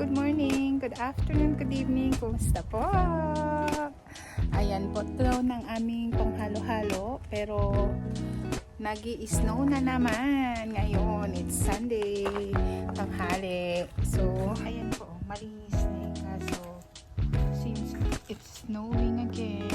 good morning, good afternoon, good evening. Kumusta po? Ayan po daw ng aming panghalo-halo. Pero nag snow na naman ngayon. It's Sunday, tanghali. So, ayan po, malinis na kaso. Since it's snowing again,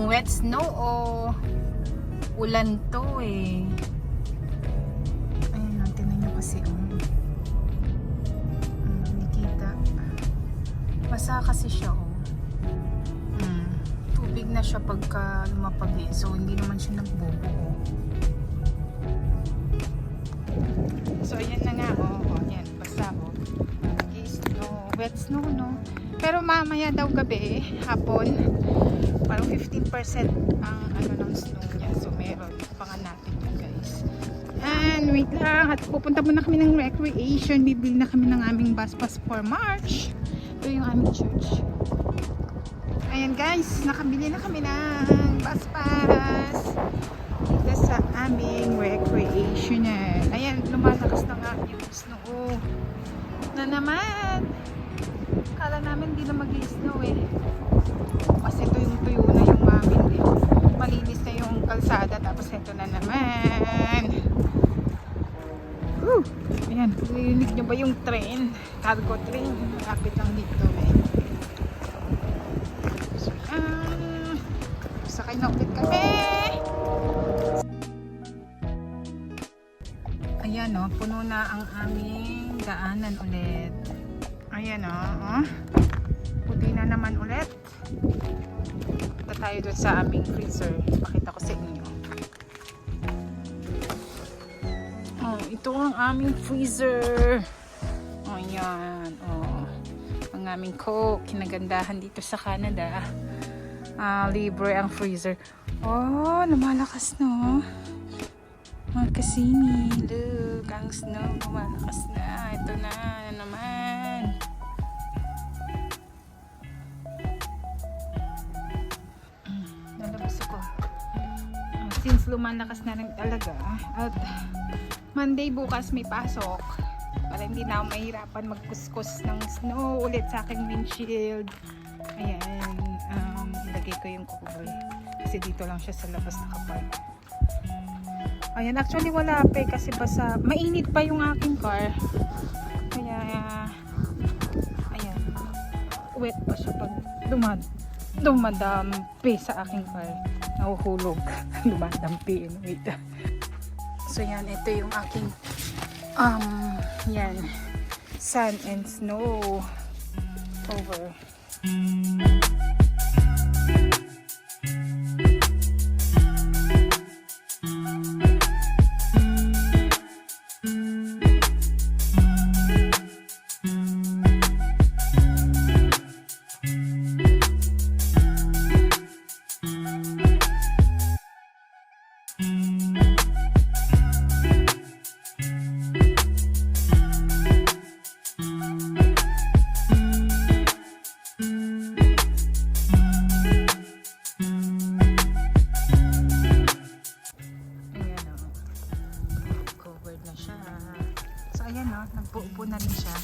kung wet snow o ulan to eh. Ayan, oh, tingnan nyo kasi. Oh. Hmm, nakita. Basa kasi siya oh. Hmm, tubig na siya pagka lumapag eh. So hindi naman siya nagbubuo. So ayan na nga oh. oh yan, basa oh. Wet snow no. Pero mamaya daw gabi, hapon, parang 15% ang ano ng snow niya. So meron, pangan natin yun guys. And wait lang, at pupunta muna kami ng recreation. Bibili na kami ng aming bus pass for March. Ito yung aming church. Ayan guys, nakabili na kami ng bus pass dito sa aming recreational. Ayan, lumalakas na nga yung snow na naman. Kala namin hindi na mag-snow eh. Kasi tuyong-tuyo na yung mamin eh. Malinis na yung kalsada tapos ito na naman. Whew! Ayan, nilinig nyo ba yung train? Cargo train. Malapit lang dito eh. Ayan. Sakay na ulit kami. Ayan o, puno na ang aming daanan ulit. Ayan o, oh. puti na naman ulit. Punta tayo doon sa aming freezer. Pakita ko sa inyo. Oh, ito ang aming freezer. Oh, ayan. Oh. Ang aming coke. Kinagandahan dito sa Canada. Ah, libre ang freezer. Oh, lumalakas no. Mga kasini. Look, ang snow. Lumalakas na. Ito na, na naman. Since lumalakas na rin talaga. At Monday bukas may pasok. Para hindi na ako mahirapan magkuskus ng snow ulit sa aking windshield. Ayan. Um, ilagay ko yung cover. Kasi dito lang siya sa labas nakapark. Ayan, actually wala pa eh, kasi basa. Mainit pa yung aking car. Kaya, ayan. Wet pa siya pag dumad dumadampi sa aking car. Nahuhulog. dumadampi. Wait. So yan, ito yung aking um, yan. Sun and snow over. Ayan o. Covered na rin siya.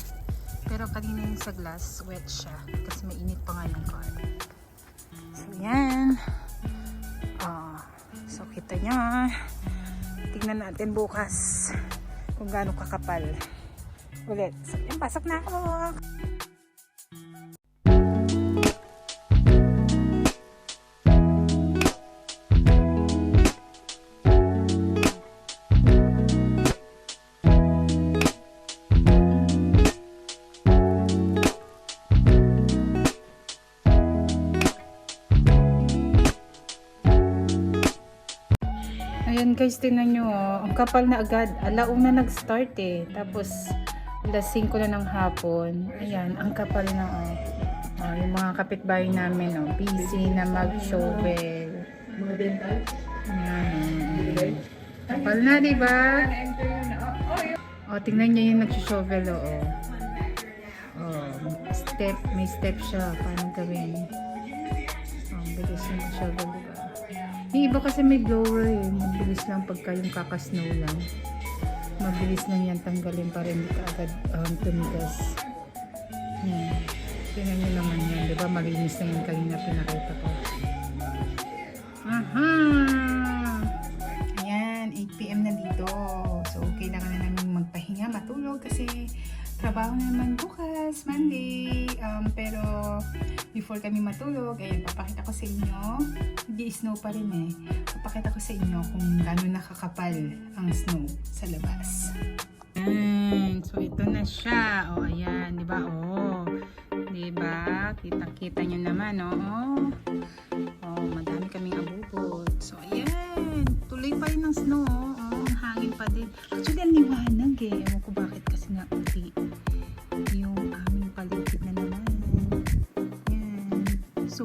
Pero kanina yung sa glass, wet siya. Kasi mainit pa nga yung car. Kita niya. Tignan natin bukas kung gaano kakapal. Ulit. Ayan, pasok na ako. Ayan guys, tingnan nyo. oh. Ang kapal na agad. Alauna nag-start eh. Tapos, alas 5 na ng hapon. Ayan, ang kapal na oh. Oh, yung mga kapitbahay namin oh. Busy na mag-shovel. Ayan. oh. Kapal na, di ba? O, tingnan niyo yung nag-shovel, oo. Oh, step, may step siya. Paano gawin? Oh, bilis yung shovel, diba? Yung iba kasi may blower eh. Mabilis lang pagka yung kakasnow lang. Mabilis lang yan tanggalin para hindi ka agad um, tumigas. Yan. Tingnan nyo naman yan. Diba malinis na yan kanina pinakita ko. Aha! Ayan, 8pm na dito. So, kailangan na namin magpahinga, matulog kasi trabaho na naman before kami matulog, ayun, papakita ko sa inyo. Hindi snow pa rin eh. Papakita ko sa inyo kung gano'n nakakapal ang snow sa labas. Ayan, so ito na siya. O, ayan, di ba? O, di ba? Kita-kita nyo naman, o. Oh, madami kaming abubot. So, ayan. Tuloy pa rin ang snow. Oh, ang hangin pa din. Actually, ang liwanag eh. Ewan ko bakit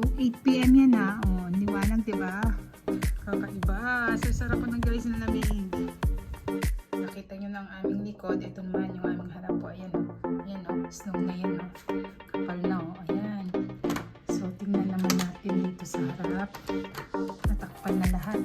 So, 8pm yan ha. Oh, ang liwanag, di ba? Kakaiba. So, sarap po ng galis na lamig. Nakita nyo ng aming likod. Ito naman yung aming harap po. Ayan o. Ayan o. Snow na yan o. Kapal na o. Ayan. So, tingnan naman natin dito sa harap. Natakpan na lahat.